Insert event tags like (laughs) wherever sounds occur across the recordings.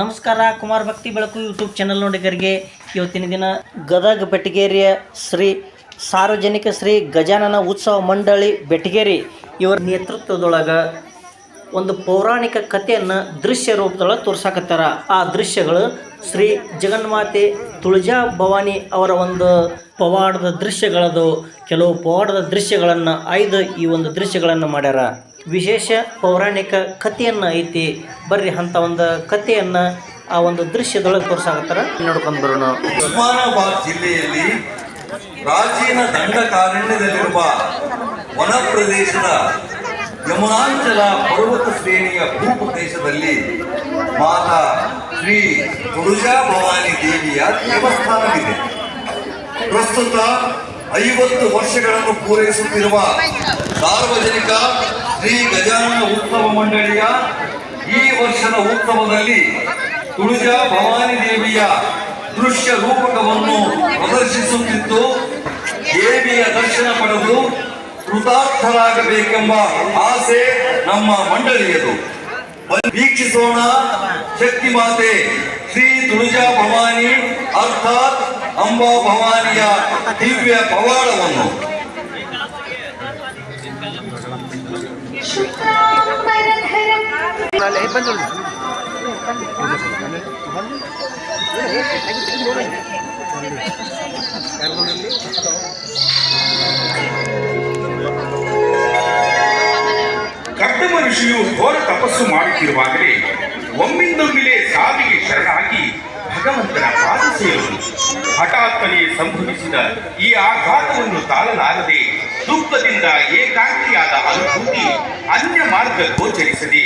ನಮಸ್ಕಾರ, ಕುಮಾರ್ ಭಕ್ತಿ ಬೆಳಕು ಯೂಟ್ಯೂಬ್ ಚಾನಲ್ ನೋಡಿಗರಿಗೆ. ಇವತ್ತಿನ ದಿನ ಗದಗ ಬೆಟಗೇರಿಯ ಶ್ರೀ ಸಾರ್ವಜನಿಕ ಶ್ರೀ ಗಜಾನನ ಉತ್ಸವ ಮಂಡಳಿ ಬೆಟಗೇರಿ ಇವರ ನೇತೃತ್ವದೊಳಗೆ ಒಂದು ಪೌರಾಣಿಕ ಕಥೆಯನ್ನು ದೃಶ್ಯ ರೂಪದೊಳಗೆ ತೋರ್ಸಾಕತ್ತಾರ. ಆ ದೃಶ್ಯಗಳು ಶ್ರೀ ಜಗನ್ಮಾತೆ ತುಳಜಾ ಭವಾನಿ ಅವರ ಒಂದು ಪವಾಡದ ದೃಶ್ಯಗಳದು. ಕೆಲವು ಪವಾಡದ ದೃಶ್ಯಗಳನ್ನು ಐದು ಈ ಒಂದು ದೃಶ್ಯಗಳನ್ನು ಮಾಡ್ಯಾರ. ವಿಶೇಷ ಪೌರಾಣಿಕ ಕಥೆಯನ್ನು ಐತಿ. ಬರ್ರಿ ಅಂತ ಒಂದು ಕಥೆಯನ್ನು ಆ ಒಂದು ದೃಶ್ಯದೊಳಗೆ ತೋರ್ಸಾಕತ್ತಾರ. ನೋಡ್ಕೊಂಡು ಬರೋಣ. ಉಸ್ಮಾನಾಬಾದ್ ಜಿಲ್ಲೆಯಲ್ಲಿ ಪ್ರಾಚೀನ ದಂಡಕಾರಣ್ಯದಲ್ಲಿರುವ ವನ ಪ್ರದೇಶದ ಯಮುನಾಂಚಲ ಪರ್ವತ ಶ್ರೇಣಿಯ ಭೂ ಪ್ರದೇಶದಲ್ಲಿ ಮಾತಾ ಶ್ರೀ ತುಳಜಾ ಭವಾನಿ ದೇವಿಯ ದೇವಸ್ಥಾನವಿದೆ. ಪ್ರಸ್ತುತ ಐವತ್ತು ವರ್ಷಗಳನ್ನು ಪೂರೈಸುತ್ತಿರುವ ಸಾರ್ವಜನಿಕ ಶ್ರೀ ಗಜಾನನ ಉತ್ಸವ ಮಂಡಳಿಯ ಈ ವರ್ಷದ ಉತ್ಸವದಲ್ಲಿ ತುಳಜಾ ಭವಾನಿ ದೇವಿಯ ದೃಶ್ಯ ರೂಪಕವನ್ನು ಪ್ರದರ್ಶಿಸುತ್ತಿದ್ದು, ದೇವಿಯ ದರ್ಶನ ಪಡೆದು ಕೃತಾರ್ಥರಾಗಬೇಕೆಂಬ ಆಸೆ ನಮ್ಮ ಮಂಡಳಿಯದು. ವೀಕ್ಷಿಸೋಣ ಶಕ್ತಿ ಮಾತೆ ಶ್ರೀ ತುಳಜಾ ಭವಾನಿ, ಅರ್ಥಾತ್ ಅಂಬಾ ಭವಾನಿಯ ದಿವ್ಯ ಪವಾಡವನ್ನು. ಕರ್ದಮ ಋಷಿಯು ಘೋರ ತಪಸ್ಸು ಮಾಡುತ್ತಿರುವಾಗಲೇ ಒಮ್ಮಿಂದೊಮ್ಮಿಲೆ ಸಾವಿಗೆ ಶರಣಾಗಿ ಭಗವಂತನ ಪಾದ ಸೇರುವುದು. ಹಠಾತ್ತನೆ ಸಂಭವಿಸಿದ ಈ ಆಘಾತವನ್ನು ತಾಳಲಾರದೆ ದುಃಖದಿಂದ ಏಕಾಂತಿಯಾದ ಅನುಭೂತಿ ಅನ್ಯ ಮಾರ್ಗ ಗೋಚರಿಸದೆ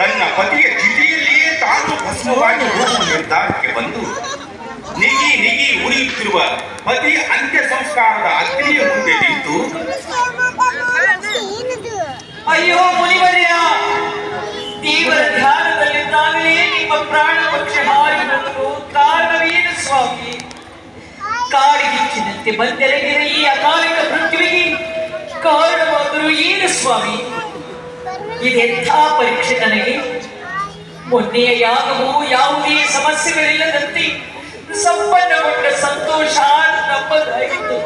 ತನ್ನ ಪತಿಯ ಜಿಲ್ಲೆಯಲ್ಲಿಯೇ ತಾನು ಭಸ್ಮವಾಗಿ ಹೋಗುವ ನಿರ್ಧಾರಕ್ಕೆ ಬಂದು ನಿಗಿ ನಿಗಿ ಉರಿಯುತ್ತಿರುವ ಪತಿಯ ಅಂತ್ಯ ಸಂಸ್ಕಾರದ ಅಗ್ನಿಯ ಮುಂದೆ ನಿಂತು, ಅಯ್ಯೋ ಮುನಿವರ್ಯ ತೀವ್ರ ಧ್ಯಾನದಲ್ಲಿದ್ದಾಗಲೇ ನಿಮ್ಮ ಪ್ರಾಣ ಪಕ್ಷ ಹಾರಿ ಕಾರಣವೇನು ಸ್ವಾಮಿ? ಕಾಡಿಗಿಚ್ಚಿನಂತೆ ಬಂದೆರಗಿರ ಈ ಅಕಾಲಿಕ ಮೃತ್ಯುವಿಗೆ ಕಾರಣವಾದರೂ ಏನು ಸ್ವಾಮಿ? ಇದೆಂಥ ಪರೀಕ್ಷೆ ನನಗೆ? ಮೊನ್ನೆಯ ಯಾಗವು ಯಾವುದೇ ಸಮಸ್ಯೆಗಳಿಲ್ಲದಂತೆ ಸಂಪನ್ನಗೊಂಡ ಸಂತೋಷ ನಮ್ಮದಾಗಿತ್ತು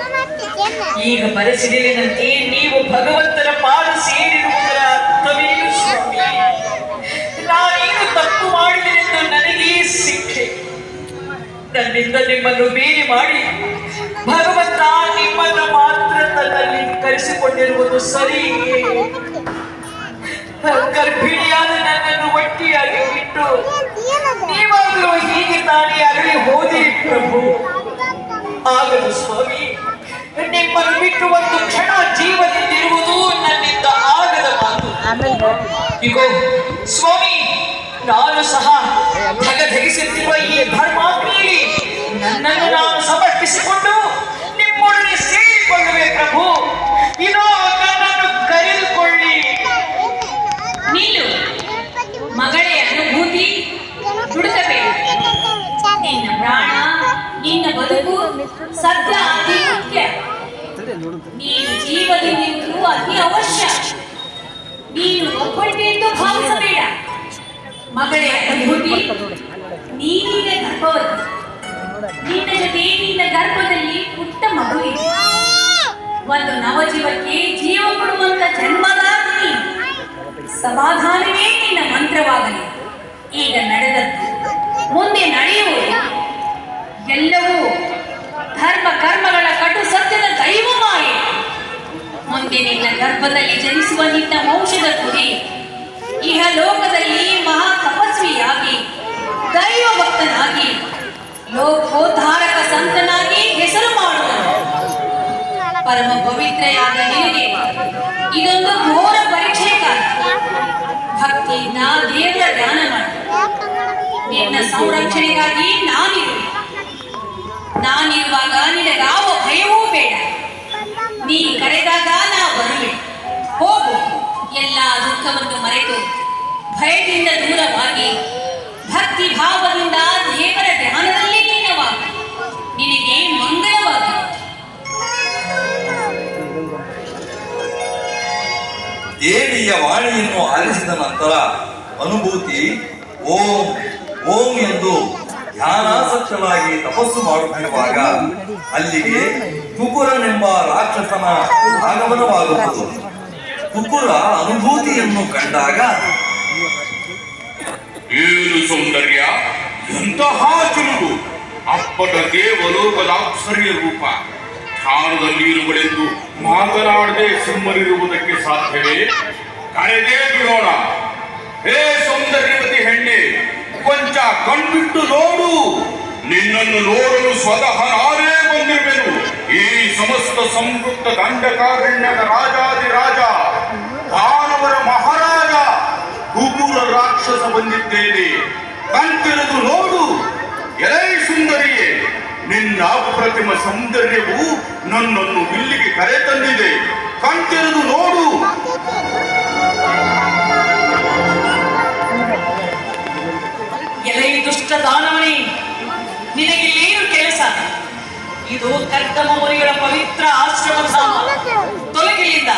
ಈಗ ಬರಸಿಡಿಲಿನಂತೆ ನೀವು ಭಗವಂತನ ಪಾದ ಸೇರಿರುವುದರ ಅರ್ಥವೇನು ಸ್ವಾಮಿ? ನಾನೇನು ತಪ್ಪು ಮಾಡಿದೆನೆಂದು ನನಗೇ ಶಿಕ್ಷೆ ನನ್ನಿಂದ ನಿಮ್ಮನ್ನು ಬೀರಿ ಮಾಡಿ ಭಗವಂತ ನಿಮ್ಮನ್ನು ಮಾತ್ರ ತನ್ನಲ್ಲಿ ಕರೆಸಿಕೊಂಡಿರುವುದು ಸರಿ. ಗರ್ಭಿಣಿಯಾದ ನನ್ನನ್ನು ಒಟ್ಟಿಯಾಗಿ ಬಿಟ್ಟು ನೀವಾಗಲೂ ಹೀಗೆ ತಾನೇ ಅರಳಿ ಹೋದಿರಿ ಪ್ರಭು. ಆಗಲು ಸ್ವಾಮಿ ನಿಮ್ಮನ್ನು ಬಿಟ್ಟು ಒಂದು ಕ್ಷಣ ಜೀವದಲ್ಲಿರುವುದು ನನ್ನಿಂದ ಆಗದ ಮಾತು. ಇಗೋ ಸ್ವಾಮಿ ನಾನು ಸಹ ಧಗಧಗಿಸುತ್ತಿರುವ ಈ ಧರ್ಮಾಗ್ನಿಯಲ್ಲಿ ನನ್ನನ್ನು ನಾನು ಸಮರ್ಪಿಸಿಕೊಂಡು ನಿಮ್ಮೊಡನೆ ಸೇರಿಕೊಳ್ಳುವೆ ಪ್ರಭು. ಇದೋ ಸಮಾಧಾನವೇ ನಿನ್ನ ಮಂತ್ರವಾಗಲಿ. ಈಗ ನಡೆದದ್ದು. ಮುಂದೆ ನಡೆಯುವುದು. ಎಲ್ಲವೂ ಧರ್ಮ ಕರ್ಮಗಳ ಕಟು ಸತ್ಯದ ದೈವ ಮಾಡಿ ಮುಂದೆ ನಿನ್ನ ಗರ್ಭದಲ್ಲಿ ಜನಿಸುವ ನಿನ್ನ ವಂಶದ ಕುರಿ ಇಹ ಲೋಕದಲ್ಲಿ ಮಹಾ ತಪಸ್ವಿಯಾಗಿ ದೈವ ಭಕ್ತನಾಗಿ ಲೋಕೋದ್ಧಾರಕ ಸಂತನಾಗಿ ಹೆಸರು ಮಾಡುವನು. ಪರಮ ಪವಿತ್ರೆಯಾದ ನಿನಗೆ ಇದೊಂದು ಘೋರ ಪರೀಕ್ಷೆ. ಕಾಲ ನಾ ದೇವರ ಧ್ಯಾನ ಮಾಡಿ ನಿನ್ನ ಸಂರಕ್ಷಣೆಗಾಗಿ ನಾನಿರು ನಾನಿರುವಾಗ ನಿನಗಾವ ಭಯವೂ ಬೇಡ. ನೀ ಕರೆದಾಗ ನಾ ಬರುವೆ. ಹೋಗು. ಎಲ್ಲ ದುಃಖವನ್ನು ಮರೆತು ಭಯದಿಂದ ದೂರವಾಗಿ ಭಕ್ತಿ ಭಾವದಿಂದ ದೇವರ ಧ್ಯಾನದಲ್ಲಿ ಲೀನವಾಗಿ. ನಿನಗೆ ಮಂಗಳವಾಗಲಿ. ದೇವಿಯ ವಾಣಿಯನ್ನು ಆಲಿಸಿದ ನಂತರ ಅನುಭೂತಿ ಓಂ ಓಂ ಎಂದು ಧ್ಯಾನಾಸಕ್ತನಾಗಿ ತಪಸ್ಸು ಮಾಡುತ್ತಿರುವಾಗ ಅಲ್ಲಿಗೆ ಕುಕುರನೆಂಬ ರಾಕ್ಷಸನ ಆಗಮನವಾಗುವುದು. ಕುಕುರ ಅನುಭೂತಿಯನ್ನು ಕಂಡಾಗ, ಏನು ಸೌಂದರ್ಯ? ಎಂತಹ ಚುರುಕು ಅಪ್ಪಟ ದೇವಲೋಕದ ಅಪ್ಸರಿಯ ರೂಪ ಧ್ಯಾನದಲ್ಲಿರುವಳೆಂದು ಮಾತನಾಡದೆ ಸುಮ್ಮನಿರುವುದಕ್ಕೆ ಸಾಧ್ಯವೇ? ಕರೆದೇ ಬಿಡೋಣ. ಹೇ ಸೌಂದರ್ಯವತಿ ಹೆಣ್ಣೆ, ಕೊಂಚ ಕಣ್ಬಿಟ್ಟು ನೋಡು. ನಿನ್ನನ್ನು ನೋಡಲು ಸ್ವತಃ ನಾನೇ ಬಂದಿರುವೆನು. ಈ ಸಮಸ್ತ ಸಂಪೃಕ್ತ ದಂಡಕಾರಣ್ಯದ ರಾಜಾದಿರಾಜ ದಾನವರ ಮಹಾರಾಜ ಕುಕುರ ರಾಕ್ಷಸ ಬಂದಿದ್ದೇನೆ. ಕಂತಿರದು ನೋಡು. ಎಲೈ ಸುಂದರಿಯೇ ನಿನ್ನ ಅಪ್ರತಿಮ ಸೌಂದರ್ಯವು ನನ್ನನ್ನು ಇಲ್ಲಿಗೆ ಕರೆತಂದಿದೆ. ಕಣ್ತೆರೆದು ನೋಡು. ಎಲೈ ದುಷ್ಟ ದಾನವನೇ ನಿನಗಿಲ್ಲೇನು ಕೆಲಸ? ಇದು ಕರ್ತಮ ಮುನಿಗಳ ಪವಿತ್ರ ಆಶ್ರಮ ತೊಲಗಿಲಿಂದ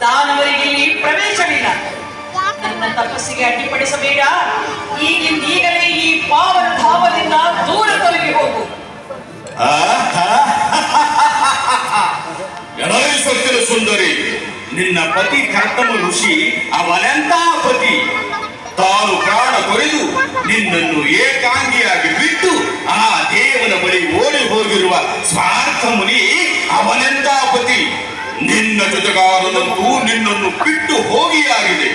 ದಾನವರಿಗೆ ಇಲ್ಲಿ ಪ್ರವೇಶವಿಲ್ಲ. ನನ್ನ ತಪಸ್ಸಿಗೆ ಅಡ್ಡಿಪಡಿಸಬೇಡ. ಈಗಿಂದೀಗಲೇ ಈ ಪಾವನ ಧಾಮದಿಂದ ದೂರ ತೊಲಗಿ ಹೋಗು. (laughs) ಸತ್ಯದ ಸುಂದರಿ. ನಿನ್ನ ಪತಿ ಕರ್ತಮ ಋಷಿ ಅವನೆಂತ ಪತಿ? ತಾನು ಪ್ರಾಣ ತೊರೆದು ನಿನ್ನನ್ನು ಏಕಾಂಗಿಯಾಗಿ ಬಿಟ್ಟು ಆ ದೇವನ ಬಳಿ ಓಡಿ ಹೋಗಿರುವ ಸ್ವಾರ್ಥ ಮುನಿ ಅವನೆಂತ ಪತಿ? ನಿನ್ನ ಜೊತೆಗಾರನಂತೂ ನಿನ್ನನ್ನು ಬಿಟ್ಟು ಹೋಗಿಯಾಗಿದೆ.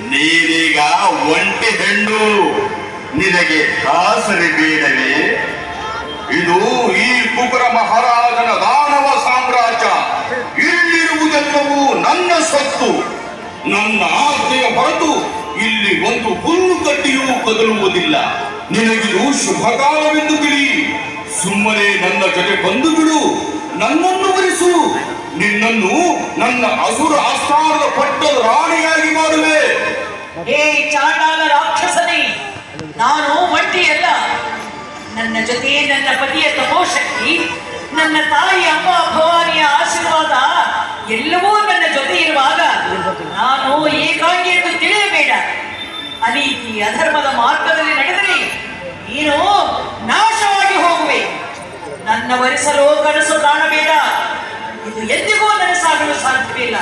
ನೀನೀಗ ಒಂಟಿ ಹೆಣ್ಣು. ನಿನಗೆ ಆಸರೆ ಬೇಡವೇ? ಸೊತ್ತು. ನನ್ನ ಆಜ್ಞೆಯ ಹೊರತು ಇಲ್ಲಿ ಒಂದು ಹುಲ್ಲು ಕಟ್ಟಿಯೂ ಕದಲುವುದಿಲ್ಲ. ನಿನಗಿದು ಶುಭ ಕಾಲವೆಂದು ತಿಳಿ ಸುಮ್ಮನೆ ನನ್ನ ಜೊತೆ ಬಂದು ಬಿಡು. ನನ್ನನ್ನು ಬರಿಸು ನಿನ್ನನ್ನು ನನ್ನ ಅಸುರ ಆಸ್ಥಾನದ ಪಟ್ಟದ ರಾಣಿಯಾಗಿ ಮಾಡುವೆ. ಚಾಂಡಾಲ ರಾಕ್ಷಸನೇ, ನಾನು ಒಂಟಿಯಲ್ಲ ನನ್ನ ಜೊತೆ ನನ್ನ ಪತಿಯ ತಪೋಶಕ್ತಿ, ನನ್ನ ತಾಯಿ ಅಮ್ಮ ಭವಾನಿಯ ಆಶೀರ್ವಾದ ಎಲ್ಲವೂ ನನ್ನ ಜೊತೆ ಇರುವಾಗ ನಾನು ಏಕಾಂಗಿ ಎಂದು ತಿಳಿಯಬೇಡ. ಅನೀತಿ ಅಧರ್ಮದ ಮಾರ್ಗದಲ್ಲಿ ನಡೆದರೆ ನೀನು ನಾಶವಾಗಿ ಹೋಗುವೆ. ನನ್ನ ವರಿಸಲು ಕನಸು ಕಾಣಬೇಡ. ಇದು ಎಂದಿಗೂ ನನಸಾಗಲು ಸಾಧ್ಯವಿಲ್ಲ.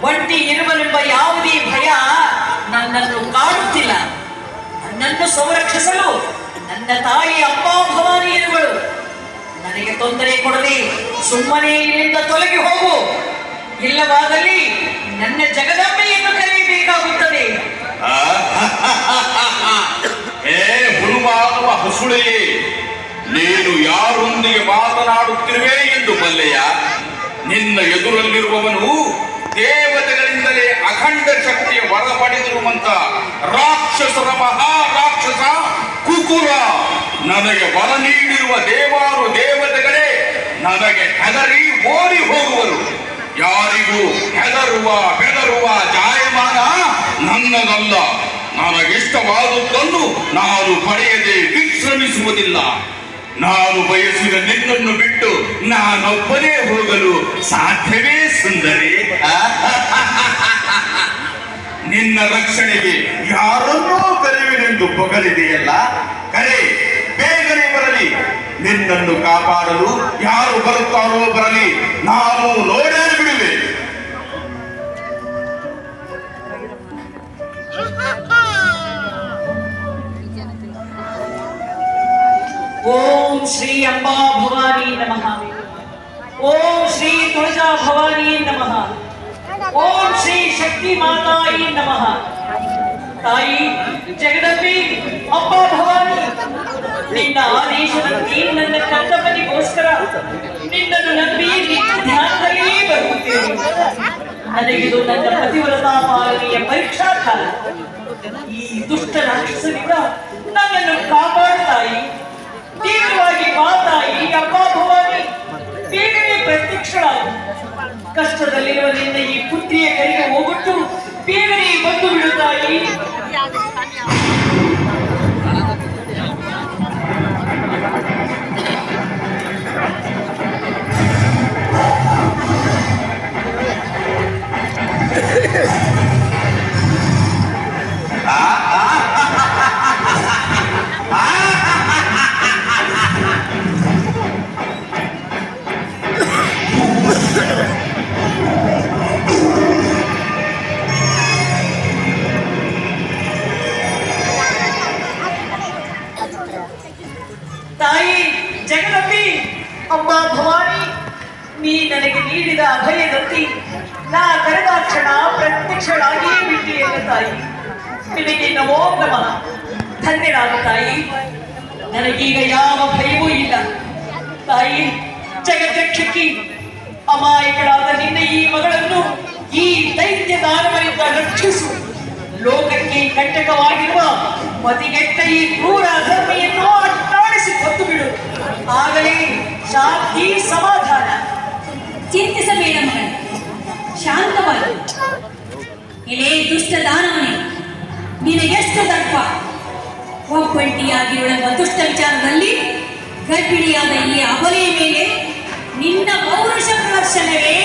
ಒಂಟಿ ಇರುವನೆಂಬ ಯಾವುದೇ ಭಯ ನನ್ನನ್ನು ಕಾಡುತ್ತಿಲ್ಲ. ನನ್ನನ್ನು ಸಂರಕ್ಷಿಸಲು ನನ್ನ ತಾಯಿ ಅಪ್ಪ ಭವಾನಿ ಇರುವಳು. ನನಗೆ ತೊಂದರೆ ಕೊಡದೆ ಸುಮ್ಮನೆ ಇಲ್ಲಿಂದ ತೊಲಗಿ ಹೋಗು. ಇಲ್ಲವಾದಲ್ಲಿ ನನ್ನ ಜಗದಂಬೆಯನ್ನು ಕರೆಯಬೇಕಾಗುತ್ತದೆ. ಏ ಹುಳುವಾಗುವ ಹಸುಳೆಯೇ, ನೀನು ಯಾರೊಂದಿಗೆ ಮಾತನಾಡುತ್ತಿರುವೆ ಎಂದು ಬಲ್ಲೆಯ ನಿನ್ನ ಎದುರಲ್ಲಿರುವವನು ದೇವತೆಗಳಿಂದಲೇ ಅಖಂಡ ಶಕ್ತಿಯ ವರ ಪಡೆದಿರುವಂತ ರಾಕ್ಷಸರ ಮಹಾ ರಾಕ್ಷಸ ಕುಕುರ. ನನಗೆ ವರ ನೀಡಿರುವ ದೇವಾರು ದೇವತೆಗಳೇ, ನನಗೆ ಹೆದರಿ ಓಡಿ ಹೋಗುವರು. ಯಾರಿಗೂ ಹೆದರುವ ಬೆದರುವ ಜಾಯಮಾನ ನನ್ನದಲ್ಲ. ನನಗಿಷ್ಟವಾದದ್ದನ್ನು ನಾನು ಪಡೆಯದೆ ವಿಶ್ರಮಿಸುವುದಿಲ್ಲ. ನಾನು ಬಯಸಿದ ನಿನ್ನನ್ನು ಬಿಟ್ಟು ನಾನೊಬ್ಬನೇ ಹೋಗಲು ಸಾಧ್ಯವೇ ಸುಂದರಿ? (laughs) ನಿನ್ನ ರಕ್ಷಣೆಗೆ ಯಾರನ್ನೋ ಕರೆಯುವೆನೆಂದು ಬಗಲಿದೆಯಲ್ಲ. ಕರೆ, ಬೇಗನೆ ಬರಲಿ. ನಿನ್ನನ್ನು ಕಾಪಾಡಲು ಯಾರು ಬರುತ್ತಾರೋ ಬರಲಿ. ನಾನು ನೋಡೇ ಬಿಡುವೆ ಓಂ ಶ್ರೀ ಅಂಬಾ ಭವಾನಿ ನಮಃ ಓಂ ಶ್ರೀ ತುಳಜಾ ಭವಾನಿ ನಮಃ ಓಂ ಶ್ರೀ ಶಕ್ತಿ ಮಾತಾಯಿ ನಮಃ ತಾಯಿ ಜಗದಂಬಿ ಅಂಬಾ ಭವಾನಿ ನಿನ್ನ ಆದೇಶದಂತೆ ನನ್ನ ಕರ್ತವ್ಯನಿಗೋಸ್ಕರ ನಿನ್ನನ್ನು ನಂಬಿ ನಿನ್ನ ಧ್ಯಾನದಲ್ಲಿ ಬರುತ್ತೇನೆ ನನಗಿದು ನನ್ನ ಪತಿವ್ರತಾ ಪಾಲನೆಯ ಪರೀಕ್ಷಾ ಕಾಲ ಈ ದುಷ್ಟ ರಾಕ್ಷಸನಿಂದ ನನ್ನನ್ನು ಕಾಪಾಡುತ್ತಾಯಿ ತೀವ್ರವಾಗಿ ಮಾತಾಯಿ ಅಪ್ಪ ಭವಾನಿ ಬೇಗನೆ ಪ್ರತ್ಯಕ್ಷಳಾಗು ಕಷ್ಟದಲ್ಲಿರುವ ನಿನ್ನ ಈ ಪುತ್ರಿಯ ಕೈಗೆ ಹೋಗುಟ್ಟು ಬೇಗನೆ ಬಂದು ಬಿಡುತ್ತಾಯಿ. ನನಗೆ ನೀಡಿದ ಅಭಯದಂತೆ ನಾ ಕರೆದಾಕ್ಷಣ ಪ್ರತ್ಯಕ್ಷಳಾಗಿಯೇ ಬಿಟ್ಟಿಯೇನ ತಾಯಿ. ನಿನಗೆ ನಮೋ ನಮಃ. ಧನ್ಯರಾದ ತಾಯಿ. ನನಗೀಗ ಯಾವ ಭಯವೂ ಇಲ್ಲ. ತಾಯಿ, ಜಗದ್ರಕ್ಷಕಿ ಅಮಾಯಕಳಾದ ನಿನ್ನ ಈ ಮಗಳನ್ನು ಈ ದೈತ್ಯ ದಾನವರಿಂದ ರಕ್ಷಿಸು. ಲೋಕಕ್ಕೆ ಕಂಟಕವಾಗಿರುವ ಮತಿಗೆಟ್ಟ ಈ ಕ್ರೂರ ಧರ್ಮಿಯನ್ನು ಅಟ್ಟಾಡಿಸಿ ಹೊತ್ತು ಬಿಡು. ಆಗಲೇ ಶಾಂತಿ ಸಮಾಧಾನ. ಚಿಂತಿಸಬೇಡ ಮಗಳು ಶಾಂತವಾಗಿ. ಎಲೆ ದುಷ್ಟ ದಾನವನೇ ಎಷ್ಟು ದರ್ಪ? ಒಬ್ಬಂಟಿಯಾಗಿರುವ ದುಷ್ಟ ವಿಚಾರದಲ್ಲಿ ಗರ್ಭಿಣಿಯಾದ ಈ ಅಬಲೆಯ ಮೇಲೆ ನಿನ್ನ ಪೌರುಷ ಪ್ರದರ್ಶನವೇ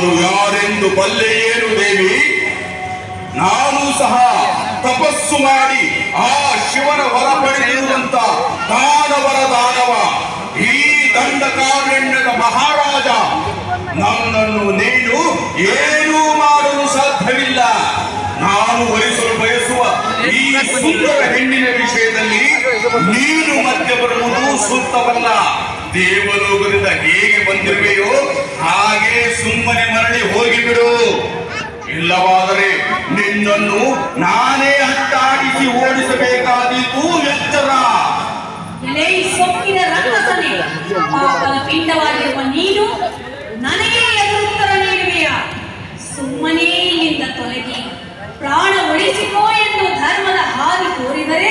ನಾನು ಯಾರೆಂದು ಏನು ದೇವಿ? ನಾನು ಸಹ ತಪಸ್ಸು ಮಾಡಿ ಆ ಶಿವನ ಹೊರ ಪಡೆದಿರುವಂತ ದಾನವರ ದಾನವ, ಈ ದಂಡಕಾರಣ್ಯದ ಮಹಾರಾಜ. ನನ್ನನ್ನು ನೀನು ಏನೂ ಮಾಡಲು ಸಾಧ್ಯವಿಲ್ಲ. ನಾನು ವಹಿಸಲು ಬಯಸುವ ಈ ಸುಂದರ ಹೆಣ್ಣಿನ ವಿಷಯದಲ್ಲಿ ನೀನು ಮಧ್ಯ ಬರುವುದು ಸೂಕ್ತವಲ್ಲ. ದೇವಲೋಕದಿಂದ ಹೇಗೆ ಬಂದಿರುವೆಯೋ ಹಾಗೆ ಸುಮ್ಮನೆ ಮರಳಿ ಹೋಗಿಬಿಡು. ಇಲ್ಲವಾದರೆ ನಿನ್ನನ್ನು ನಾನೇ ಹತ್ತಾಡಿಸಿ ಓಡಿಸಬೇಕಾದೀತು, ಎಚ್ಚರ. ಸೊಕ್ಕಿನ ರಕ್ತಸನೆ ಪಾಪದ ಪಿಂಡವಾಗಿರುವ ನೀನು ನನಗೆ ಎದುರುತ್ತರ ನೀಡುವೆಯ? ಸುಮ್ಮನೆ ಇಲ್ಲಿಂದ ತೊಲಗಿ ಪ್ರಾಣ ಉಳಿಸಿಕೋ ಎಂದು ಧರ್ಮದ ಹಾದಿ ತೋರಿದರೆ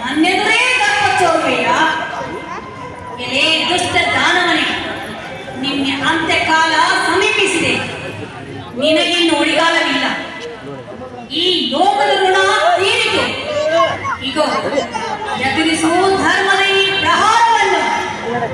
ನನ್ನೆದುರೇ ಧರ್ಮ ಚೋರುವೆಯಾ ಎಲೆ ದುಷ್ಟ ದಾನವನೇ ನಿನ್ನೆ ಅಂತ್ಯಕಾಲ ಸಮೀಪಿಸಿದೆ. ನಿನಗಿನ್ನು ಉಳಿಗಾಲವಿಲ್ಲ. ಈ ಲೋಕದ ಋಣ ತೀರಿತು. ಈಗ ಎದುರಿಸು ಧರ್ಮದ ಈ ಪ್ರಹಾರವನ್ನು ಮಗಳೇ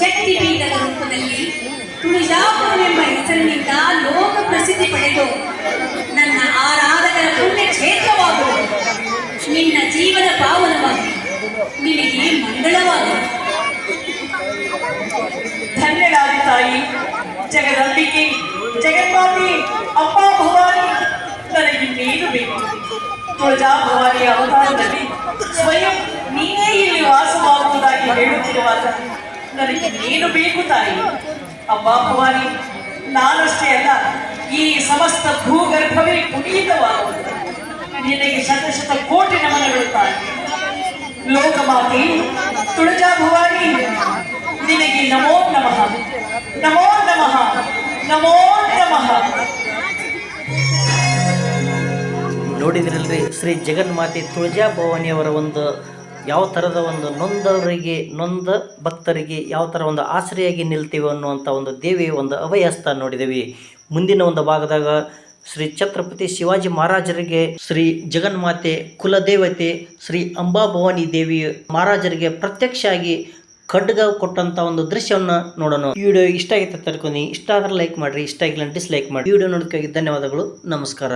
ಶಕ್ತಿಪೀಠದ ರೂಪದಲ್ಲಿ ಎಂಬ ಹೆಸರಿನಿಂದ ಲೋಕ ಪ್ರಸಿದ್ಧಿ ಪಡೆದು ನನ್ನ ಆರಾಧಕರ ಪುಣ್ಯ ಕ್ಷೇತ್ರವಾಗುವುದು ನಿನ್ನ ಜೀವನ ಪಾವನವಾಗಿ ನಿನಗೆ ಮಂಗಳವಾಗುವುದು ಧನ್ಯಳಾದ ತಾಯಿ, ಜಗದಂಬಿಕೆ, ಜಗನ್ಮಾತೆ, ಅಪ್ಪ ಭವಾನಿ ನನಗಿನ್ನೇನು ಬೇಕು. ತುಳಜಾ ಭವಾನಿಯ ಅವತಾರದಲ್ಲಿ ಸ್ವಯಂ ನೀನೇ ಇಲ್ಲಿ ವಾಸವಾಗುವುದಾಗಿ ಹೇಳುತ್ತಿರುವಾಗ ನನಗಿನ್ನೇನು ಬೇಕು ತಾಯಿ. ಅಪ್ಪ ಭವಾನಿ, ನಾನಷ್ಟೇ ಅಲ್ಲ, ಈ ಸಮಸ್ತ ಭೂಗರ್ಭವೇ ಪುನೀತವಾಗುವುದು. ನಿನಗೆ ಶತಶತ ಕೋಟಿ ನಮನಗಳು ತಾಯಿ. ಲೋಕಮಾತೆ ತುಳಜಾ ಭವಾನಿ, ನಿನಗೆ ನಮೋ ನಮಃ. ನಮೋ ನಮಃ. ನಮೋ ನಮಃ. ನೋಡಿದ್ರಲ್ರಿ ಶ್ರೀ ಜಗನ್ಮಾತೆ ತುಳಜಾ ಭವಾನಿಯವರ ಒಂದು ಯಾವ ಥರದ ಒಂದು ನೊಂದವರಿಗೆ ನೊಂದ ಭಕ್ತರಿಗೆ ಯಾವ ಥರ ಒಂದು ಆಶ್ರಯಾಗಿ ನಿಲ್ತೀವಿ ಅನ್ನುವಂಥ ಒಂದು ದೇವಿಯ ಒಂದು ಅಭಯಸ್ಥ ನೋಡಿದ್ದೀವಿ ಮುಂದಿನ ಒಂದು ಭಾಗದಾಗ ಶ್ರೀ ಛತ್ರಪತಿ ಶಿವಾಜಿ ಮಹಾರಾಜರಿಗೆ, ಶ್ರೀ ಜಗನ್ಮಾತೆ ಕುಲದೇವತೆ, ಶ್ರೀ ಅಂಬಾಭವಾನಿ ದೇವಿ ಮಹಾರಾಜರಿಗೆ ಪ್ರತ್ಯಕ್ಷ ಆಗಿ ಖಡ್ಗ ಕೊಟ್ಟಂತ ಒಂದು ದೃಶ್ಯವನ್ನು ನೋಡೋಣ. ಈ ವಿಡಿಯೋ ಇಷ್ಟ ಆಗಿತ್ತು ತರ್ಕೊನಿ ಇಷ್ಟ ಆದ್ರೆ ಲೈಕ್ ಮಾಡ್ರಿ. ಇಷ್ಟ ಆಗಿಲ್ಲ ಡಿಸ್ಲೈಕ್ ಮಾಡಿ ವಿಡಿಯೋ ನೋಡೋದಕ್ಕಾಗಿ ಧನ್ಯವಾದಗಳು. ನಮಸ್ಕಾರ.